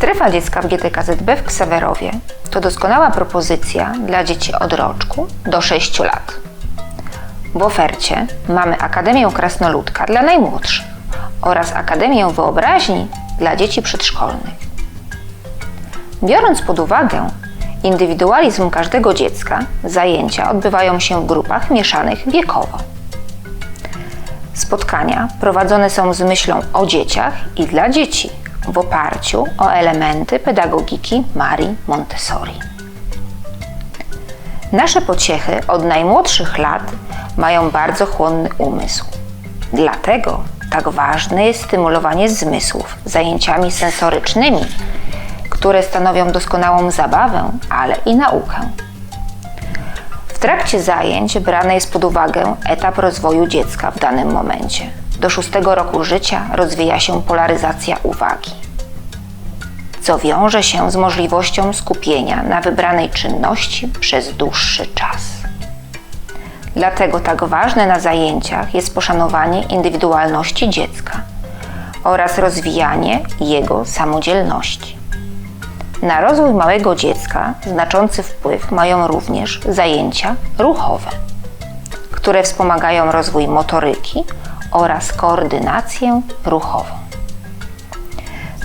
Sala dziecka w GTKZB w Ksawerowie to doskonała propozycja dla dzieci od roczku do 6 lat. W ofercie mamy Akademię Krasnoludka dla najmłodszych oraz Akademię Wyobraźni dla dzieci przedszkolnych. Biorąc pod uwagę indywidualizm każdego dziecka, zajęcia odbywają się w grupach mieszanych wiekowo. Spotkania prowadzone są z myślą o dzieciach i dla dzieci w oparciu o elementy pedagogiki Marii Montessori. Nasze pociechy od najmłodszych lat mają bardzo chłonny umysł. Dlatego tak ważne jest stymulowanie zmysłów zajęciami sensorycznymi, które stanowią doskonałą zabawę, ale i naukę. W trakcie zajęć brany jest pod uwagę etap rozwoju dziecka w danym momencie. Do szóstego roku życia rozwija się polaryzacja uwagi, co wiąże się z możliwością skupienia na wybranej czynności przez dłuższy czas. Dlatego tak ważne na zajęciach jest poszanowanie indywidualności dziecka oraz rozwijanie jego samodzielności. Na rozwój małego dziecka znaczący wpływ mają również zajęcia ruchowe, które wspomagają rozwój motoryki oraz koordynację ruchową.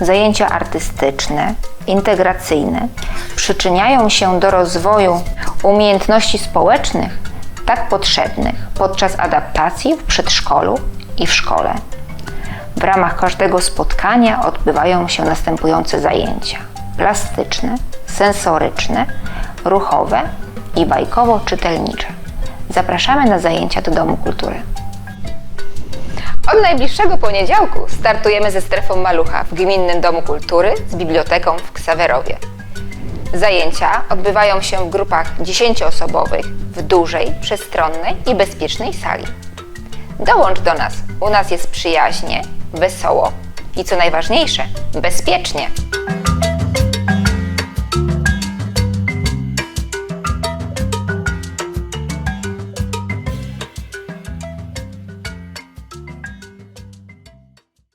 Zajęcia artystyczne, integracyjne przyczyniają się do rozwoju umiejętności społecznych tak potrzebnych podczas adaptacji w przedszkolu i w szkole. W ramach każdego spotkania odbywają się następujące zajęcia: plastyczne, sensoryczne, ruchowe i bajkowo-czytelnicze. Zapraszamy na zajęcia do Domu Kultury. Od najbliższego poniedziałku startujemy ze strefą Malucha w Gminnym Domu Kultury z biblioteką w Ksawerowie. Zajęcia odbywają się w grupach 10-osobowych w dużej, przestronnej i bezpiecznej sali. Dołącz do nas. U nas jest przyjaźnie, wesoło i co najważniejsze, bezpiecznie.